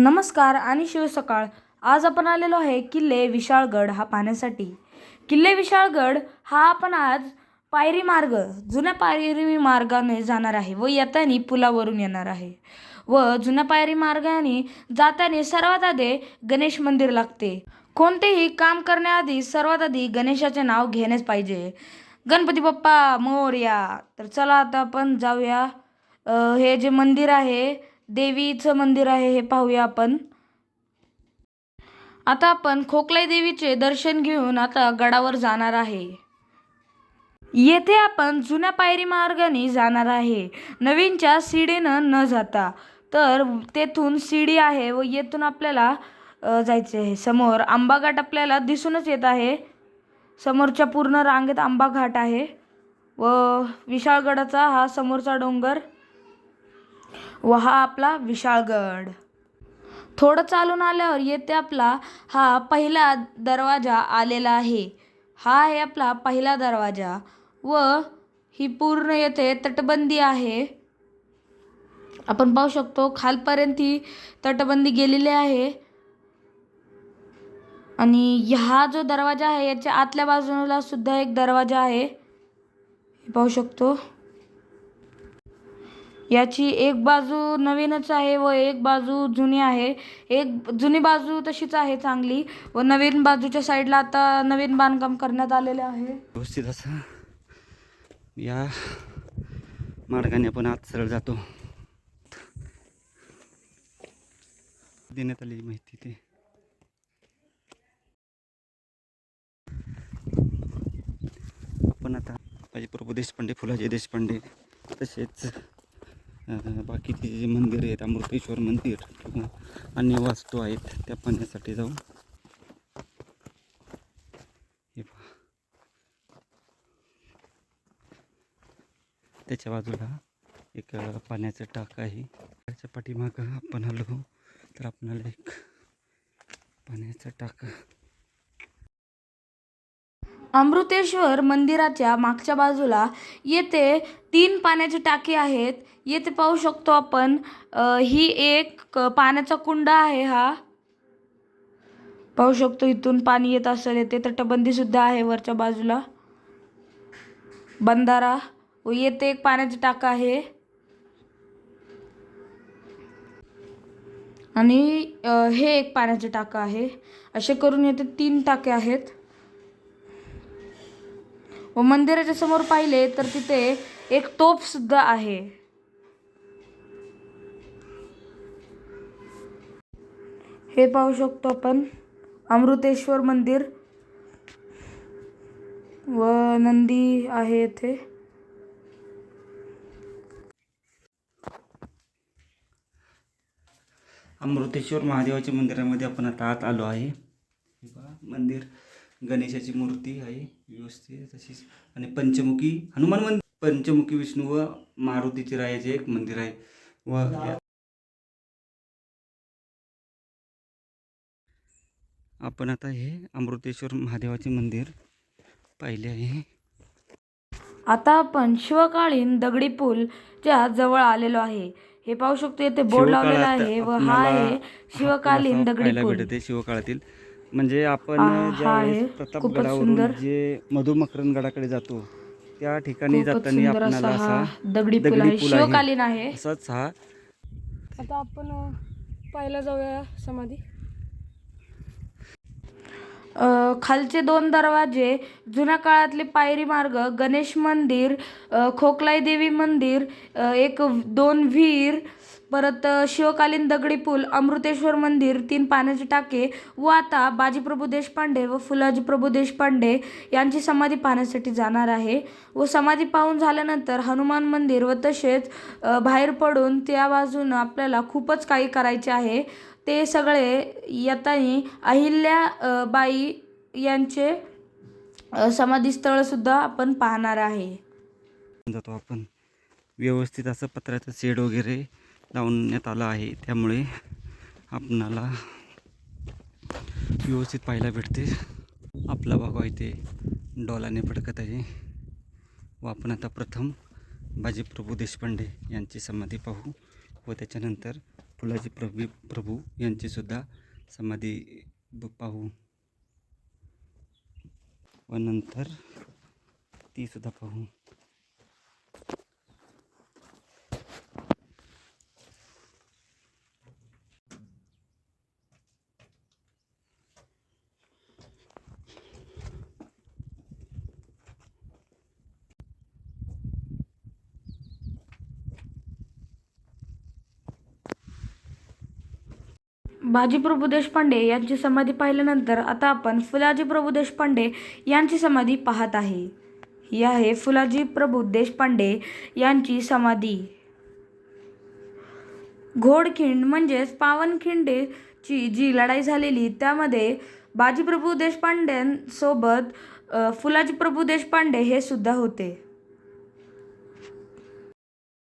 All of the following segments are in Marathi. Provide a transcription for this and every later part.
नमस्कार आणि शिवसकाळ आज आपण आलेलो आहे किल्ले विशाळगड हा पाहण्यासाठी. किल्ले विशाळगड हा आपण आज पायरी मार्ग जुन्या पायरी मार्गाने जाणार आहे व येताना पुलावरून येणार आहे. व जुन्या पायरी मार्गाने जाताना सर्वात आधी गणेश मंदिर लागते. कोणतेही काम करण्याआधी सर्वात आधी गणेशाचे नाव घेणेच पाहिजे. गणपती बाप्पा मोर्या. तर चला आता आपण जाऊया. हे जे मंदिर आहे देवीचं मंदिर आहे हे पाहूया आपण. आता आपण खोकलाई देवीचे दर्शन घेऊन आता गडावर जाणार आहे. येथे आपण जुन्या पायरी मार्गाने जाणार आहे. नवीनच्या शिडीनं न जाता. तर तेथून शिडी आहे व येथून आपल्याला जायचे आहे. समोर आंबा घाट आपल्याला दिसूनच येत आहे. समोरच्या पूर्ण रांगेत आंबा घाट आहे व विशाळगडाचा हा समोरचा डोंगर. व हा आपला विशाळगड थोडं चालून आल्यावर येथे आपला हा पहिला दरवाजा आलेला आहे. हा आहे आपला पहिला दरवाजा व ही पूर्ण येथे तटबंदी आहे. आपण पाहू शकतो खालपर्यंत ही तटबंदी गेलेली आहे. आणि हा जो दरवाजा आहे याच्या आतल्या बाजूला सुद्धा एक दरवाजा आहे. पाहू शकतो. याची एक बाजू नवीनच आहे व एक बाजू जुनी आहे. एक जुनी बाजू तशीच आहे चांगली व नवीन बाजूच्या साईडला आता नवीन बांधकाम करण्यात आलेले आहे. व्यवस्थित असं. या मार्गाने आपण आत सरळ जातो. देण्यात आलेली माहिती ते. आपण आता पाहिजे प्रभू देशपांडे फुलाजी देशपांडे तसेच बाकीचे जे मंदिर आहेत अमृतेश्वर मंदिर किंवा अन्य वास्तू आहेत त्या पाहण्यासाठी जाऊ. हे त्याच्या बाजूला एक पाण्याचं टाक आहे. त्याच्या पाठीमागं आपण आलो तर आपणाला एक पाण्याचं टाक अमृतेश्वर मंदिराच्या मागच्या बाजूला येथे तीन पाण्याचे टाकी आहेत. येथे पाहू शकतो आपण ही एक पाण्याचा कुंड आहे हा. पाहू शकतो इथून पाणी येत असेल येथे तटबंदी सुद्धा आहे वरच्या बाजूला. बंधारा व येथे एक पाण्याची टाका आहे. आणि हे एक पाण्याचे टाका आहे. असे करून येथे तीन टाके आहेत. व मंदिराच्या समोर पाहिले तर तिथे एक तोफ सुद्धा आहे. हे पाहू शकतो आपण अमृतेश्वर मंदिर व नंदी आहे येथे. अमृतेश्वर महादेवाच्या मंदिरामध्ये आपण आता आत आलो आहे. हे पहा मंदिर गणेशाची मूर्ती आहे. व्यवस्थित तशीच. आणि पंचमुखी हनुमान मंदिर. पंचमुखी विष्णू व मारुतीचे रायाचे एक मंदिर आहे. व आपण आता हे अमृतेश्वर महादेवाचे मंदिर पाहिले आहे. आता आपण शिवकालीन दगडी पूल च्या जवळ आलेलो आहे. हे पाहू शकतो येथे बोर्ड लावलेला आहे व हा आहे शिवकालीन दगडी पूल. भेटते शिवकाळातील. म्हणजे आपण ज्यावेळेस आहे. प्रतापगडावरून खूपच सुंदर. जे मधुमकरन गडाकडे जातो त्या ठिकाणी जाताना आपणाला असा दगडी पूल आहे शिवकालीन आहे असाच हा आता आपण पाहायला जाऊया समाधी खालचे दोन दरवाजे जुन्या काळातले पायरी मार्ग गणेश मंदिर खोकलाई देवी मंदिर एक दोन विहीर परत शिवकालीन दगडी पूल अमृतेश्वर मंदिर तीन पाण्याचे टाके व आता बाजीप्रभू देशपांडे व फुलाजी प्रभू देशपांडे यांची समाधी पाहण्यासाठी जाणार आहे. व समाधी पाहून झाल्यानंतर हनुमान मंदिर व तसेच बाहेर पडून त्या बाजूनं आपल्याला खूपच काही करायचे आहे. ते सगळे येतानी अहिल्या बाई यांचे समाधीस्थळसुद्धा आपण पाहणार आहे. जातो आपण. व्यवस्थित असं पत्राचं शेड वगैरे लावण्यात आला आहे. त्यामुळे आपणाला व्यवस्थित पाहायला भेटते. आपला भाग आहे ते डॉलाने भडकत आहे. व आपण आता प्रथम बाजीप्रभू देशपांडे यांची समाधी पाहू व त्याच्यानंतर फुलाजी प्रभू प्रभू यांचीसुद्धा समाधी पाहू. व नंतर तीसुद्धा पाहू. बाजीप्रभू देशपांडे यांची समाधी पाहिल्यानंतर आता आपण फुलाजी प्रभू देशपांडे यांची समाधी पाहत आहे. ही आहे फुलाजी प्रभू देशपांडे यांची समाधी. घोडखिंड म्हणजेच पावनखिंडेची जी लढाई झालेली त्यामध्ये बाजीप्रभू देशपांड्यांसोबत फुलाजी प्रभू देशपांडे हे सुद्धा होते.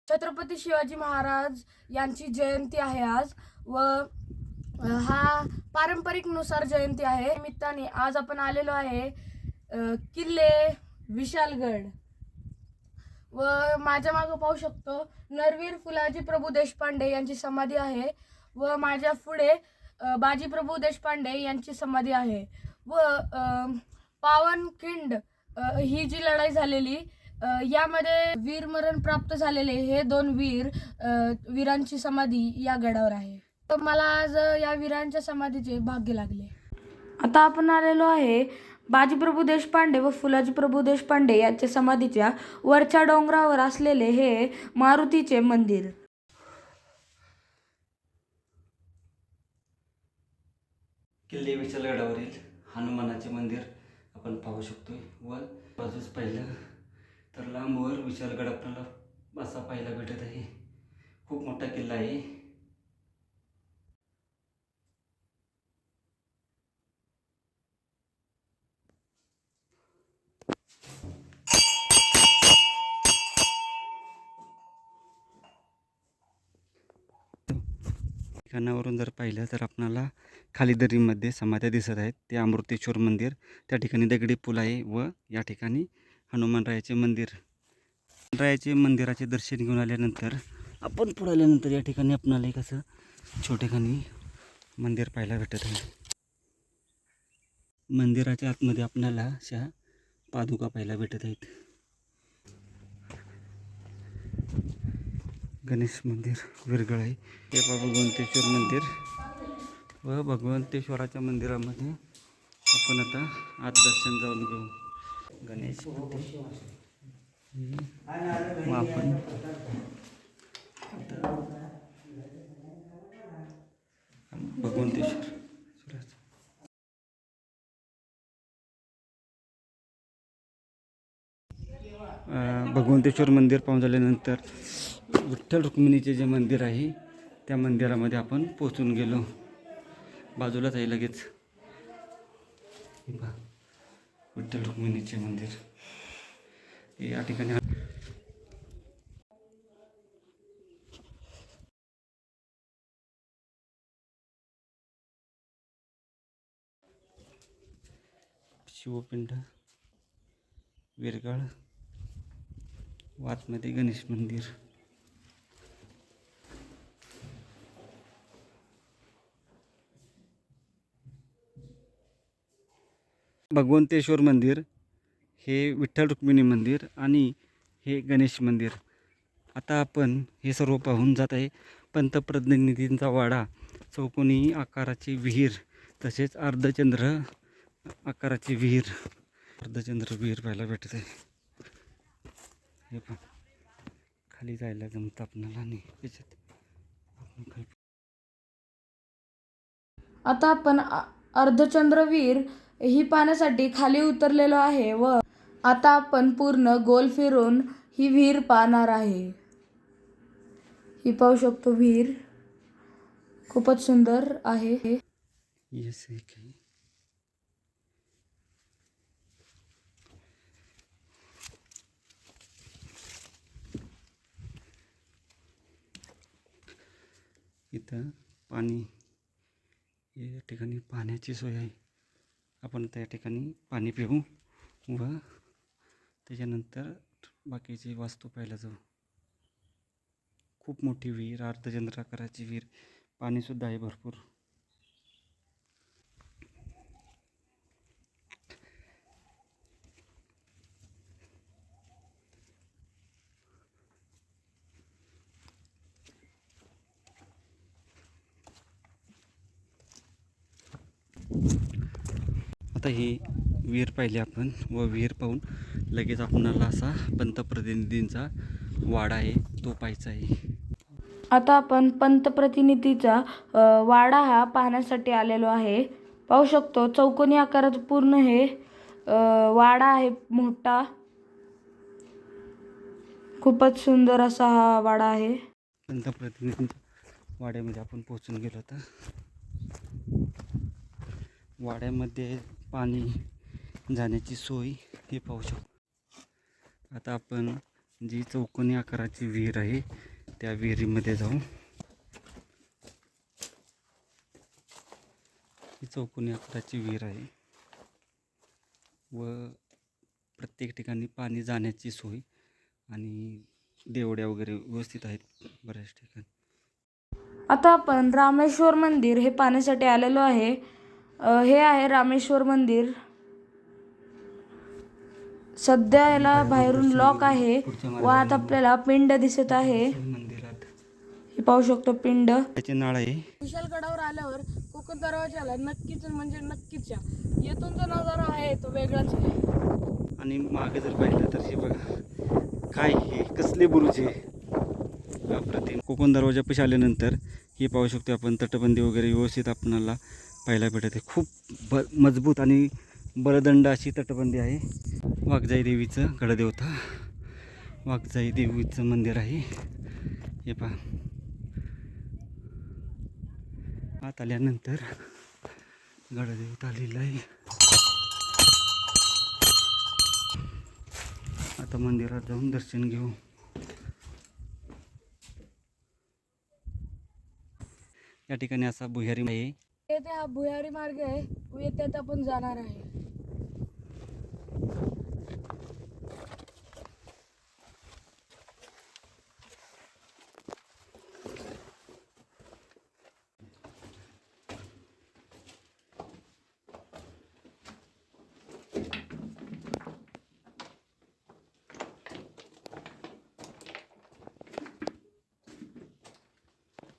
छत्रपती शिवाजी महाराज यांची जयंती आहे आज व हा पारंपरिकनुसार जयंती आहे. निमित्ताने आज आपण आलेलो आहे किल्ले विशालगड. व माझ्या मागं पाहू शकतो नरवीर फुलाजी प्रभू देशपांडे यांची समाधी आहे. व माझ्या पुढे बाजी बाजीप्रभू देशपांडे यांची समाधी आहे. व पावनखिंड ही जी लढाई झालेली यामध्ये वीरमरण प्राप्त झालेले हे दोन वीर वीरांची समाधी या गडावर आहे. तर मला आज या वीरांच्या समाधीचे भाग्य लागले. आता आपण आलेलो आहे बाजीप्रभू देशपांडे व फुलाजी प्रभू देशपांडे यांच्या समाधीच्या वरच्या डोंगरावर असलेले हे मारुतीचे मंदिर. किल्ले विशालगडावरील हनुमानाचे मंदिर आपण पाहू शकतोय. व बाजूस पाहिलं तर लांबवर विशालगड आपल्याला असा पाहायला भेटत आहे. खूप मोठा किल्ला आहे. ठिकाणावरून जर पाहिलं तर आपणाला खाली दरीमध्ये समाध्या दिसत आहेत. ते अमृतेश्वर मंदिर त्या ठिकाणी दगडी पूल आहे व या ठिकाणी हनुमानरायाचे मंदिर. रायाचे मंदिराचे दर्शन घेऊन आल्यानंतर आपण पुढे आल्यानंतर या ठिकाणी आपणाला एक असं छोटेखानी मंदिर पाहायला भेटत आहे. मंदिराच्या आतमध्ये आपणाला अशा पादुका पाहायला भेटत आहेत. गणेश मंदिर विरगळ आहे हे बा भगवंतेश्वर मंदिर. व भगवंतेश्वराच्या मंदिरामध्ये आपण आता आत दर्शन जाऊन घेऊ. गणेश मंदिर. व आपण भगवंतेश्वर. भगवंतेश्वर मंदिर पाहून झाल्यानंतर विठ्ठल रुक्मिणीचे जे मंदिर आहे त्या मंदिरामध्ये आपण पोचून गेलो. बाजूलाच आहे लगेच. विठ्ठल रुक्मिणीचे मंदिर. या ठिकाणी शिवपिंड विरगाळ वातमध्ये गणेश मंदिर. भगवंतेश्वर मंदिर हे विठ्ठल रुक्मिणी मंदिर आणि हे गणेश मंदिर. आता आपण हे सर्व पाहून जात आहे. पंतप्रतिनिधींचा वाडा चौकोनी आकाराची विहीर तसेच अर्धचंद्र आकाराची विहीर. अर्धचंद्र विहीर पाहायला भेटत आहे. हे पण खाली जायला जमतं आपणाला आणि त्याच्यात आता आपण अर्धचंद्र विहीर ही पाहण्यासाठी खाली उतरलेलो आहे व आता आपण पूर्ण गोल फिरून ही विहीर पाहणार आहे. ही पाहू शकतो विहीर. खूपच सुंदर आहे. Yes, okay. इथं पाणी या ठिकाणी पाण्याची सोय आहे. आपण त्या ठिकाणी पाणी पिऊ व त्याच्यानंतर बाकीची वास्तू पाहायला जाऊ. खूप मोठी विहीर अर्धचंद्राकाराची विहीर पाणीसुद्धा आहे भरपूर. आता ही विहीर पाहिली आपण व विहीर पाहून लगेच आपणाला असा पंतप्रतिनिधींचा वाडा आहे तो पाहायचा आहे. आता आपण पंतप्रतिनिधीचा वाडा हा पाहण्यासाठी आलेलो आहे. पाहू शकतो चौकोनी आकारात पूर्ण हे वाडा आहे मोठा. खूपच सुंदर असा हा वाडा आहे. पंतप्रतिनिधींच्या वाड्यामध्ये आपण पोचून गेलो तर वाड्यामध्ये पाणी जाण्याची सोय हे पाहू शकतो. आता आपण जी चौकोनी आकाराची विहीर आहे त्या विहिरीमध्ये जाऊ. ही चौकोनी आकाराची विहीर आहे. व प्रत्येक ठिकाणी पाणी जाण्याची सोय आणि देवड्या वगैरे व्यवस्थित आहेत बऱ्याच ठिकाणी. आता आपण रामेश्वर मंदिर हे पाहण्यासाठी आलेलो आहे. हे आहे रामेश्वर मंदिर. सध्या याला बाहेरून लॉक आहे. व आता आपल्याला पिंड दिसत आहे. मंदिरात हे पाहू शकतो पिंड. त्याचे नाळ आहे. विशालगडावर आल्यावर कोकण दरवाजाला नक्कीच म्हणजे नक्कीच या. येथून जो नजारा आहे तो वेगळाच आहे. आणि मागे जर पाहिलं तर हे बघा काय हे? कसले बुरुज आहे अप्रतिम. कोकण दरवाजापाशी आल्यानंतर हे पाहू शकतो आपण तटबंदी वगैरे व्यवस्थित आपणाला पाहायला भेटत आहे खूप ब मजबूत आणि बलदंड अशी तटबंदी आहे. वाघजाई देवीचं गडदेवता. वाघजाई देवीचं मंदिर आहे. हे पहा. आत आल्यानंतर गडदेवता आलेलं आहे. आता मंदिरात जाऊन दर्शन घेऊ. या ठिकाणी असा भुयारी आहे. येते हा भुयारी मार्ग आहे. व तर आपण जाणार आहे.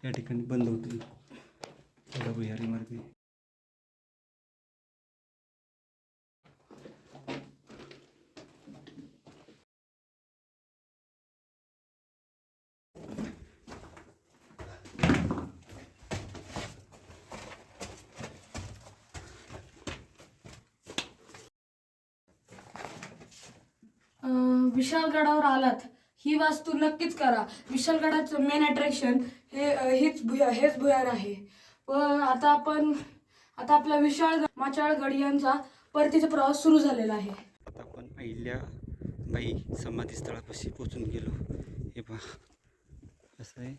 या ठिकाणी बंद होतील. थोडा भुयारी मार्ग अं, विशालगडावर आलात. ही वास्तू नक्कीच करा. विशालगडाचं मेन अट्रॅक्शन हे हीच भुया हेच भुयार आहे. व आता आपण आता आपला विशाळ माचाळगड यांचा परतीचा प्रवास सुरू झालेला आहे. आता आपण अहिल्या बाई समाधी स्थळापाशी पोचून गेलो. हे पहा. कसं आहे.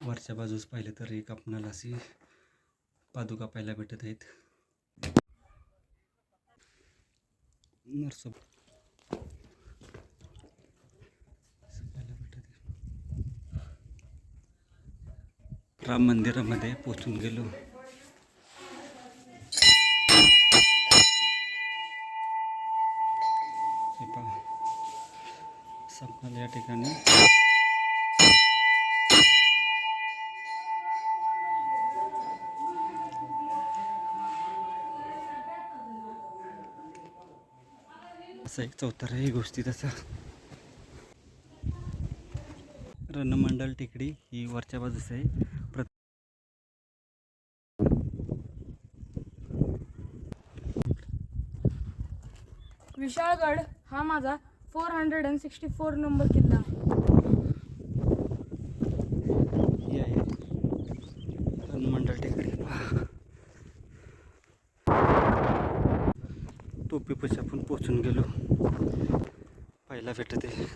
वरच्या बाजूस पाहिलं तर एक आपणाला अशी पादुका पाहायला भेटत आहेत. नरसोब असं पाहायला भेटत आहे. राम मंदिरामध्ये पोचून गेलो. हे पहा. या ठिकाणी. असा एक चौथारा आहे गोष्टी त्याचा रणमंडल टेकडी ही वरच्या बाजूस आहे. विशाळगड हा माझा four hundred and sixty four number किल्ला आहे. ही आहे. टेकडी. टोपीपाशी आपण पोचून गेलो. पहिला भेटत. आहे